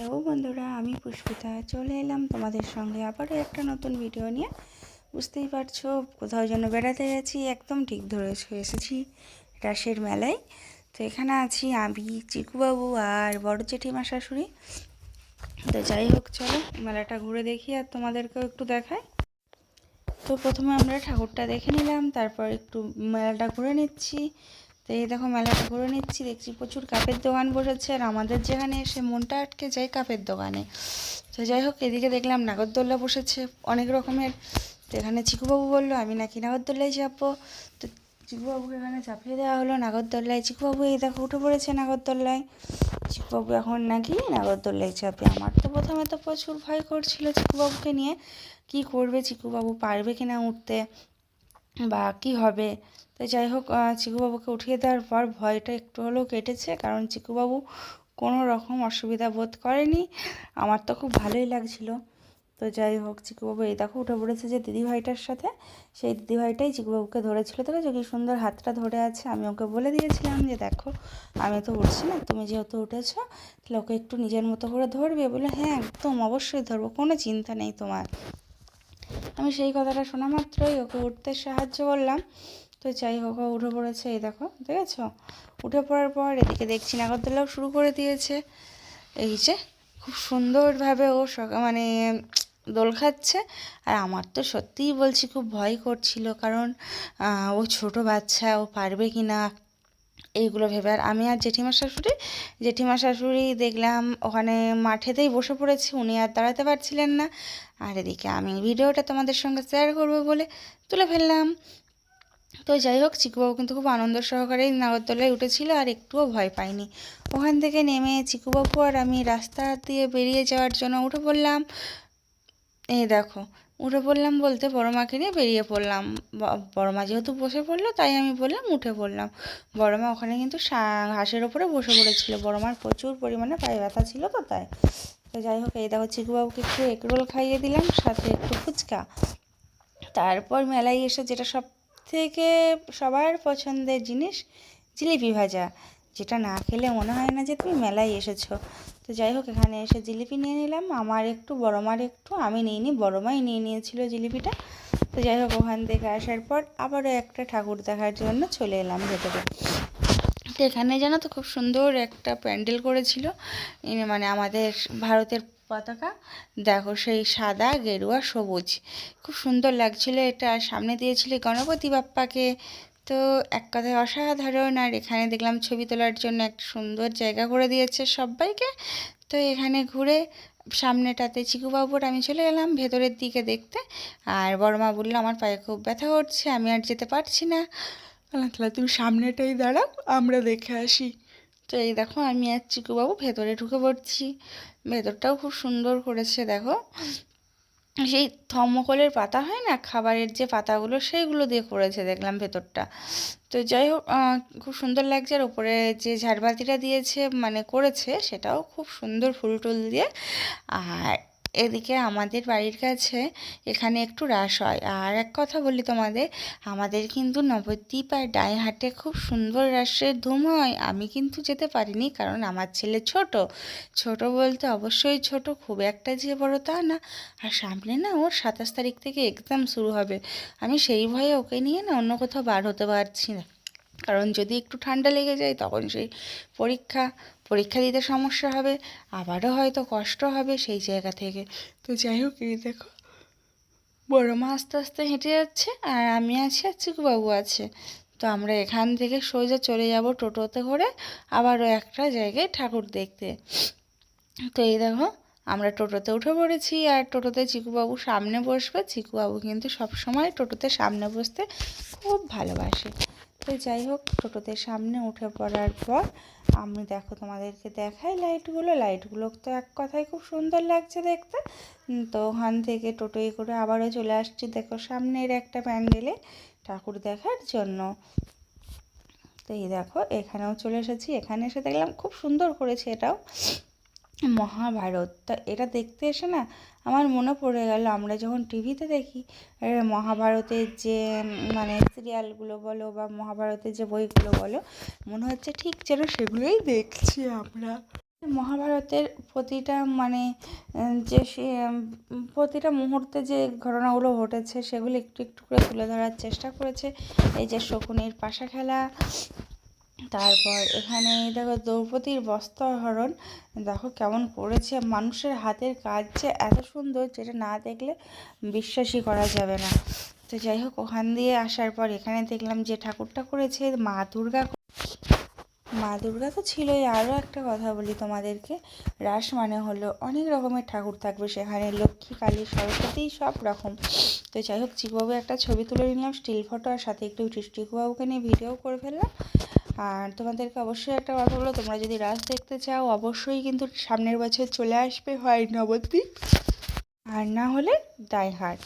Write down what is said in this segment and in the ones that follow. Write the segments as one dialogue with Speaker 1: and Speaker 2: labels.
Speaker 1: Hello বন্ধুরা, আমি পুষ্পিতা। চলে এলাম তোমাদের সঙ্গে আবারও একটা নতুন ভিডিও নিয়ে। বুঝতেই পারছ, কোথাও যেন বেড়াতে গেছি, একদম ঠিক ধরে এসেছি রাসের মেলায়। তো এখানে আছি আমি, চিকুবাবু আর বড় জেঠিমা শাশুড়ি। তো যাই হোক, চলো মেলাটা ঘুরে দেখি আর তোমাদেরকেও একটু দেখাই। তো প্রথমে আমরা ঠাকুরটা দেখে নিলাম, তারপর একটু মেলাটা ঘুরে নিচ্ছি। তো এই দেখো মেলাটা ঘুরে নিচ্ছি। দেখছি প্রচুর কাপের দোকান বসেছে আর আমাদের যেখানে এসে মনটা আটকে যায় কাপের দোকানে। তো যাই হোক, এদিকে দেখলাম নাগরদোল্লা বসেছে অনেক রকমের। তো এখানে চিকুবাবু বলল, আমি নাকি নাগরদোল্লায় যাব। তো চিকুবাবুকে এখানে চাপিয়ে দেওয়া হলো নাগরদোল্লায়। চিকুবাবু, এই দেখো, উঠে পড়েছে নাগরদোল্লায়। চিকুবাবু এখন নাকি নাগরদোল্লায় চাপে। আমার তো প্রথমে তো প্রচুর ভয় করছিল চিকুবাবুকে নিয়ে। কি করবে চিকুবাবু? পারবে কি না উঠতে? বা কি হবে? তো যাই হোক চিকুবাবুকে উঠিয়ে দেওয়ার পর ভয়টা একটু হলেও কেটেছে, কারণ চিকুবাবু কোনো রকম অসুবিধা বোধ করেনি। আমার তো খুব ভালোই লাগছিল। তো যাই হোক, চিকুবাবু এই দেখো উঠে পড়েছে যে দিদিভাইটার সাথে। সেই দিদিভাইটাই চিকুবাবুকে ধরেছিল যে কি সুন্দর হাতটা ধরে আছে। আমি ওকে বলে দিয়েছিলাম যে দেখো, আমি তো উঠছি না, তুমি যেহেতু উঠেছো, তাহলে ওকে একটু নিজের মতো করে ধরবে। বলে হ্যাঁ একদম, অবশ্যই ধরবো, কোনো চিন্তা নেই তোমার। আমি সেই কথাটা শোনা মাত্রই ওকে উঠতে সাহায্য করলাম। তো যাই হোক, ও উঠে পড়েছে, এই দেখো দেখেছ উঠে পড়ার পর এদিকে দেখছি নাগরদোলাও শুরু করে দিয়েছে। এই যে, খুব সুন্দরভাবে ও মানে দোল খাচ্ছে। আর আমার তো সত্যিই বলছি, খুব ভয় করছিল। কারণ ও ছোট বাচ্চা, ও পারবে কি না এইগুলো ভেবে। আর আমি আর জেঠিমা শাশুড়ি জেঠিমা শাশুড়ি দেখলাম ওখানে মাঠেতেই বসে পড়েছি, উনি আর দাঁড়াতে পারছিলেন না। আর এদিকে আমি ভিডিওটা তোমাদের সঙ্গে শেয়ার করব বলে তুলে ফেললাম। তো যাই হোক, চিকুবাবু কিন্তু খুব আনন্দ সহকারেই নাগরদোলায় উঠেছিল আর একটুও ভয় পাইনি ওখান থেকে নেমে চিকুবাবু আর আমি রাস্তা দিয়ে বেরিয়ে যাওয়ার জন্য উঠে পড়লাম। এই দেখো উঠে পড়লাম বলতে বড় মাকে নিয়ে বেরিয়ে পড়লাম। বড় মা যেহেতু বসে পড়ল, তাই আমি বললাম উঠে পড়লাম। বড় মা ওখানে কিন্তু ঘাসের ওপরে বসে পড়েছিল। বড় মার প্রচুর পরিমাণে পায়ে ব্যথা ছিল তো তাই। তো যাই হোক, এই দেখো চিকুবাবুকে একটু এগরোল খাইয়ে দিলাম, সাথে একটু ফুচকা। তারপর মেলায় এসে যেটা সব থেকে সবার পছন্দের জিনিস, জিলিপি ভাজা। যেটা না খেলে মনে হয় না যে তুমি মেলায় এসেছ। তো যাই হোক, এখানে এসে জিলিপি নিয়ে নিলাম। আমার একটু বড় মার একটু, আমি নিইনি বড় মাই নিয়ে নিয়েছিল জিলিপিটা। তো যাই হোক, ওখান থেকে আসার পর আবারও একটা ঠাকুর দেখার জন্য চলে এলাম ভেতরে। তো এখানে জানো তো খুব সুন্দর একটা প্যান্ডেল করেছিল। মানে আমাদের ভারতের পতাকা। দেখো সেই সাদা, গেরুয়া, সবুজ। খুব সুন্দর লাগছিল এটা। সামনে দিয়েছিল গণপতি বাপ্পাকে। তো এক কথায় অসাধারণ। আর এখানে দেখলাম ছবি তোলার জন্য একটা সুন্দর জায়গা করে দিয়েছে সবাইকে। তো এখানে ঘুরে সামনেটাতে চিকুবাবুর আমি চলে গেলাম ভেতরের দিকে দেখতে। আর বড় মা বলল, আমার পায়ে খুব ব্যথা করছে, আমি আর যেতে পারছি না। আল্লাহ তাহলে তুমি সামনেটাই দাঁড়াও, আমরা দেখে আসি। তো এই দেখো, আমি আর চিকুবাবু ভেতরে ঢুকে পড়ছি। ভেতরটাও খুব সুন্দর করেছে, দেখো। সেই থমকলের পাতা হয় না, খাবারের যে পাতাগুলো সেইগুলো দিয়ে করেছে দেখলাম ভেতরটা। তো যাই হোক খুব সুন্দর লাগছে আর উপরে যে ঝাড়বাতিটা দিয়েছে মানে করেছে, সেটাও খুব সুন্দর ফুল টুল দিয়ে। আর এদিকে আমাদের বাড়ির কাছে এখানে একটু রাস হয়। আর এক কথা বলি তোমাদের, আমাদের কিন্তু নবদ্বীপ আর ডাইহাটে খুব সুন্দর রাসের ধুম হয়। আমি কিন্তু যেতে পারিনি কারণ আমার ছেলে ছোট। ছোট বলতে অবশ্যই ছোট, খুব একটা যে বড় তা না। আর সামনে না ওর সাতাশ তারিখ থেকে এক্সাম শুরু হবে। আমি সেই ভয়ে ওকে নিয়ে না অন্য কোথাও বার হতে পারছি না। কারণ যদি একটু ঠান্ডা লেগে যায়, তখন সেই পরীক্ষা পরীক্ষা দিতে সমস্যা হবে, আবারও হয়তো কষ্ট হবে সেই জায়গা থেকে। তো যাই হোক, এই দেখো, বড় মা আস্তে আস্তে হেঁটে যাচ্ছে, আর আমি আছি আর চিকুবাবু আছে। তো আমরা এখান থেকে সোজা চলে যাব টোটোতে করে, আবারও একটা জায়গায় ঠাকুর দেখতে। তো এই দেখো, আমরা টোটোতে উঠে পড়েছি, আর টোটোতে চিকুবাবু সামনে বসবে। চিকুবাবু কিন্তু সবসময় টোটোতে সামনে বসতে খুব ভালোবাসে। তো যাই হোক, টোটোতে সামনে উঠে পড়ার পর আমি দেখো তোমাদেরকে দেখাই লাইটগুলো। লাইটগুলো তো এক কথায় খুব সুন্দর লাগছে দেখতে। তো ওখান থেকে টোটোয় করে আবারও চলে আসছি দেখো সামনের একটা প্যান্ডেলে ঠাকুর দেখার জন্য। তো এই দেখো, এখানেও চলে এসেছি। এখানে এসে দেখলাম খুব সুন্দর করেছে এটাও। মহাভারত। তা এটা দেখতে এসে না আমার মনে পড়ে গেল, আমরা যখন টিভিতে দেখি মহাভারতের যে মানে সিরিয়ালগুলো বলো বা মহাভারতের যে বইগুলো বলো, মনে হচ্ছে ঠিক যেন সেগুলোই দেখছি আমরা। মহাভারতের প্রতিটা মানে যে সে, প্রতিটা মুহূর্তে যে ঘটনাগুলো ঘটেছে, সেগুলো একটু একটু করে তুলে ধরার চেষ্টা করেছে। এই যে শকুনির পাশা খেলা তারপর এখানে দেখো দ্রৌপদীর বস্ত্রহরণ, দেখো কেমন করেছে। মানুষের হাতের কাজ যে এত সুন্দর যেটা না দেখলে বিশ্বাসই করা যাবে না। তো যাই হোক, ওখান দিয়ে আসার পর এখানে দেখলাম যে ঠাকুরটা করেছে মা দুর্গা। মা দুর্গা তো ছিলই। আরও একটা কথা বলি তোমাদেরকে। রাস মানে হলো অনেক রকমের ঠাকুর থাকবে সেখানে। লক্ষ্মী, কালী, সরস্বতী, সব রকম। তো যাই হোক চিকুবাবু একটা ছবি তুলে নিলাম, স্টিল ফটো, আর সাথে একটু চিকুবাবুকে নিয়ে ভিডিও করে ফেললাম। আর তোমাদেরকে অবশ্যই একটা কথা বলো তোমরা যদি রাস দেখতে চাও, অবশ্যই কিন্তু সামনের বছর চলে আসবে হয় নবদ্বীপ। আর না হলে ডাইহাট।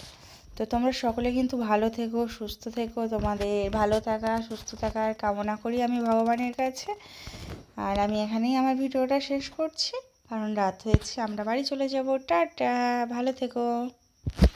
Speaker 1: তো তোমরা সকলে কিন্তু ভালো থেকো, সুস্থ থেকো, তোমাদের ভালো থাকা, সুস্থ থাকার কামনা করি আমি ভগবানের কাছে। আর আমি এখানেই আমার ভিডিওটা শেষ করছি। কারণ রাত হয়েছে, আমরা বাড়ি চলে যাব। টাটা, ভালো থেকো।